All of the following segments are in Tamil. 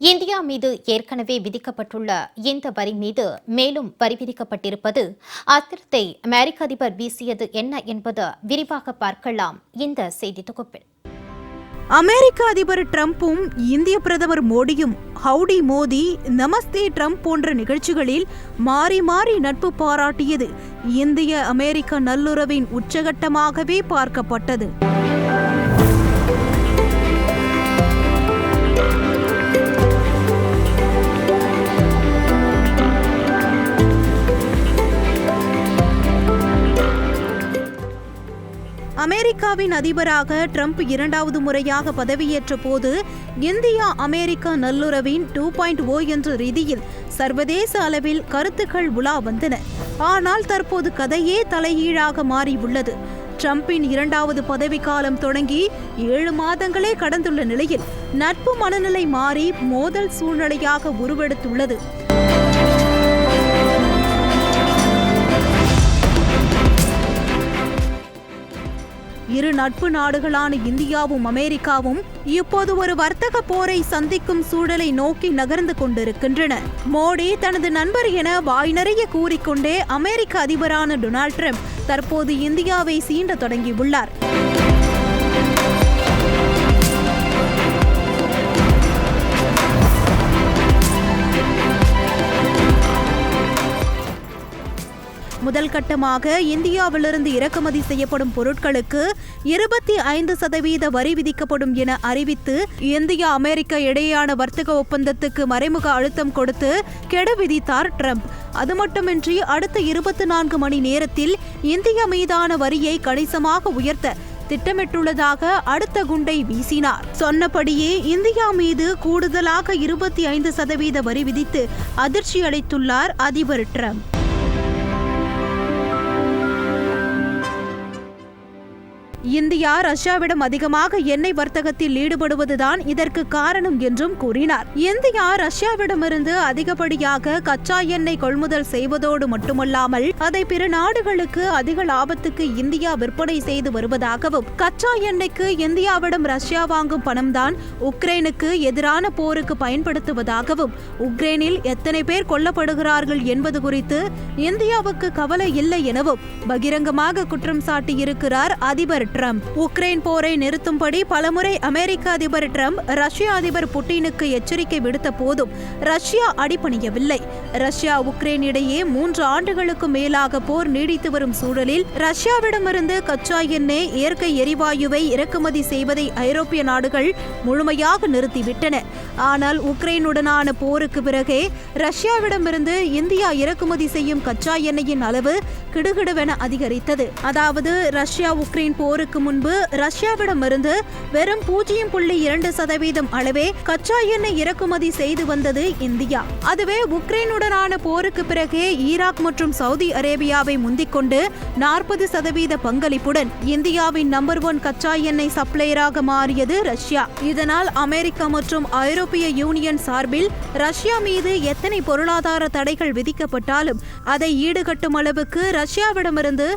இந்தியா மீது ஏற்கனவே விதிக்கப்பட்டுள்ள இந்த வரி மீது மேலும் வரி விதிக்கப்பட்டிருப்பது அத்திரத்தை அமெரிக்க அதிபர் வீசியது என்ன என்பது விரிவாக பார்க்கலாம் இந்த செய்தி தொகுப்பில். அமெரிக்க அதிபர் ட்ரம்ப்பும் இந்திய பிரதமர் மோடியும் ஹவுடி மோடி நமஸ்தே ட்ரம்ப் போன்ற நிகழ்ச்சிகளில் மாறி மாறி நட்பு பாராட்டியது இந்திய அமெரிக்க நல்லுறவின் உச்சகட்டமாகவே பார்க்கப்பட்டது. அமெரிக்காவின் அதிபராக ட்ரம்ப் இரண்டாவது முறையாக பதவியேற்ற போது இந்தியா அமெரிக்கா நல்லுறவின் டூ பாயிண்ட் ஓ என்ற ரீதியில் சர்வதேச அளவில் கருத்துக்கள் உலா வந்தன. ஆனால் தற்போது கதையே தலைகீழாக மாறியுள்ளது ட்ரம்பின் இரண்டாவது பதவிக்காலம் தொடங்கி ஏழு மாதங்களே கடந்துள்ள நிலையில் நட்பு மனநிலை மாறி மோதல் சூழ்நிலையாக உருவெடுத்துள்ளது. இரு நட்பு நாடுகளான இந்தியாவும் அமெரிக்காவும் இப்போது ஒரு வர்த்தக போரை சந்திக்கும் சூழலை நோக்கி நகர்ந்து கொண்டிருக்கின்றன. மோடி தனது நண்பர் என வாய் நிறைய கூறிக்கொண்டே அமெரிக்க அதிபரான டொனால்ட் ட்ரம்ப் தற்போது இந்தியாவை சீண்ட தொடங்கியுள்ளார். முதல் கட்டமாக இந்தியாவிலிருந்து இறக்குமதி செய்யப்படும் பொருட்களுக்கு இருபத்தி ஐந்து சதவீத வரி விதிக்கப்படும் என அறிவித்து இந்தியா அமெரிக்கா இடையேயான வர்த்தக ஒப்பந்தத்துக்கு மறைமுக அழுத்தம் கொடுத்து கெடு விதித்தார் ட்ரம்ப். அது மட்டுமின்றி அடுத்த இருபத்தி நான்கு மணி நேரத்தில் இந்தியா மீதான வரியை கணிசமாக உயர்த்த திட்டமிட்டுள்ளதாக அடுத்த குண்டை வீசினார். சொன்னபடியே இந்தியா மீது கூடுதலாக இருபத்தி ஐந்து சதவீத வரி விதித்து அதிர்ச்சி அளித்துள்ளார் அதிபர் ட்ரம்ப். இந்தியா ரஷ்யாவிடம் அதிகமாக எண்ணெய் வர்த்தகத்தில் ஈடுபடுவதுதான் இதற்கு காரணம் என்றும் கூறினார். இந்தியா ரஷ்யாவிடமிருந்து அதிகப்படியாக கச்சா எண்ணெய் கொள்முதல் செய்வதோடு மட்டுமல்லாமல் அதை பிற நாடுகளுக்கு அதிக லாபத்துக்கு இந்தியா விற்பனை செய்து வருவதாகவும் கச்சா எண்ணெய்க்கு இந்தியாவிடம் ரஷ்யா வாங்கும் பணம்தான் உக்ரைனுக்கு எதிரான போருக்கு பயன்படுத்துவதாகவும் உக்ரைனில் எத்தனை பேர் கொல்லப்படுகிறார்கள் என்பது குறித்து இந்தியாவுக்கு கவலை இல்லை எனவும் பகிரங்கமாக குற்றம் சாட்டியிருக்கிறார் அதிபர் ட்ரம்ப். உக்ரைன் போரை நிறுத்தும்படி பலமுறை அமெரிக்க அதிபர் ட்ரம்ப் ரஷ்ய அதிபர் புட்டினுக்கு எச்சரிக்கை விடுத்த போதும் ரஷ்யா அடிபணியவில்லை. ரஷ்யா உக்ரைன் இடையே மூன்று ஆண்டுகளுக்கு மேலாக போர் நீடித்து வரும் சூழலில் ரஷ்யாவிடமிருந்து கச்சா எண்ணெய் இயற்கை எரிவாயுவை இறக்குமதி செய்வதை ஐரோப்பிய நாடுகள் முழுமையாக நிறுத்திவிட்டன. ஆனால் உக்ரைனுடனான போருக்கு பிறகே ரஷ்யாவிடமிருந்து இந்தியா இறக்குமதி செய்யும் கச்சா எண்ணெயின் அளவு கிடுகிடுவென அதிகரித்தது. அதாவது ரஷ்யா உக்ரைன் போர் போருக்கு முன்பு ரஷ்யாவிடமிருந்து வெறும் பூஜ்ஜியம் புள்ளி இரண்டு சதவீதம் அளவே கச்சா எண்ணெய் இறக்குமதி செய்து வந்தது இந்தியா. அதுவே உக்ரைனுடனான போருக்கு பிறகே ஈராக் மற்றும் சவுதி அரேபியாவை முந்திக்கொண்டு நாற்பது சதவீத பங்களிப்புடன் இந்தியாவின் நம்பர் ஒன் கச்சா எண்ணெய் சப்ளையராக மாறியது ரஷ்யா. இதனால் அமெரிக்கா மற்றும் ஐரோப்பிய யூனியன் சார்பில் ரஷ்யா மீது எத்தனை பொருளாதார தடைகள் விதிக்கப்பட்டாலும் அதை ஈடுகட்டும் அளவுக்கு ரஷ்யாவிடமிருந்து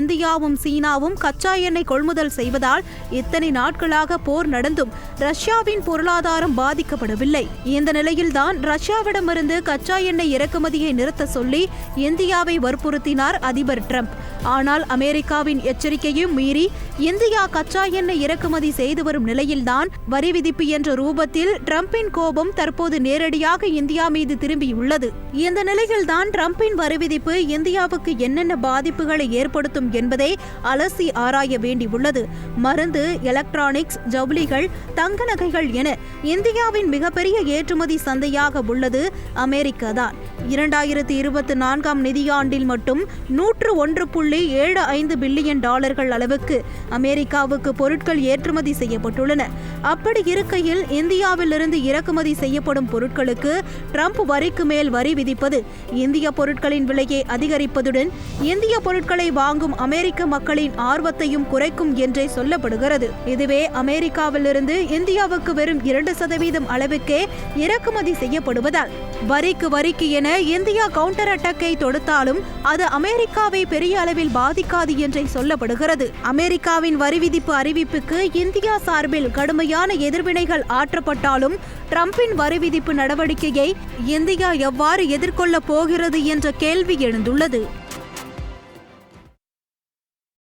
இந்தியாவும் சீனாவும் கச்சா எண்ணெய் கொள்முதல் செய்வதால் இத்தனை நாட்களாக போர் நடந்தும் ரஷ்யாவின் பொருளாதாரம் பாதிக்கப்படவில்லை. இந்த நிலையில்தான் ரஷ்யாவிடமிருந்து கச்சா எண்ணெய் இறக்குமதியை நிறுத்த சொல்லி இந்தியாவை வற்புறுத்தினார் அதிபர் டிரம்ப். ஆனால் அமெரிக்காவின் எச்சரிக்கையும் மீறி இந்தியா கச்சா எண்ணெய் இறக்குமதி செய்து வரும் நிலையில்தான் வரி விதிப்பு என்ற ரூபத்தில் ட்ரம்பின் கோபம் தற்போது நேரடியாக இந்தியா மீது திரும்பியுள்ளது. இந்த நிலையில்தான் டிரம்பின் வரி விதிப்பு இந்தியாவுக்கு என்னென்ன பாதிப்புகளை ஏற்படுத்தும் என்பதை அலசி ஆராய வேண்டும். வேண்டியுள்ளது. மருந்து எலக்ட்ரானிக்ஸ் ஜவுளிகள் தங்க நகைகள் என இந்தியாவின் மிகப்பெரிய ஏற்றுமதி சந்தையாக உள்ளது அமெரிக்கா தான். இரண்டாயிரத்தி இருபத்தி நான்காம் நிதியாண்டில் மட்டும் நூற்று ஒன்று புள்ளி ஏழு ஐந்து பில்லியன் டாலர்கள் அளவுக்கு அமெரிக்காவுக்கு பொருட்கள் ஏற்றுமதி செய்யப்பட்டுள்ளன. அப்படி இருக்கையில் இந்தியாவிலிருந்து இறக்குமதி செய்யப்படும் பொருட்களுக்கு ட்ரம்ப் வரிக்கு மேல் வரி விதிப்பது இந்திய பொருட்களின் விலையை அதிகரிப்பதுடன் இந்திய பொருட்களை வாங்கும் அமெரிக்க மக்களின் ஆர்வத்தையும் குறைக்கும் என்றே சொல்லப்படுகிறது. இதுவே அமெரிக்காவிலிருந்து இந்தியாவுக்கு வெறும் இரண்டு சதவீதம் அளவுக்கே இறக்குமதி செய்யப்படுவதால் வரிக்கு வரிக்கு என இந்தியா கவுண்டர் அட்டாக்கை தொடுத்தாலும் அது அமெரிக்காவை பெரிய அளவில் பாதிக்காது என்றே சொல்லப்படுகிறது. அமெரிக்காவின் வரி விதிப்பு அறிவிப்புக்கு இந்தியா சார்பில் கடுமையான எதிர்வினைகள் ஆற்றப்பட்டாலும் டிரம்பின் வரி விதிப்பு நடவடிக்கையை இந்தியா எவ்வாறு எதிர்கொள்ளப் போகிறது என்ற கேள்வி எழுந்துள்ளது.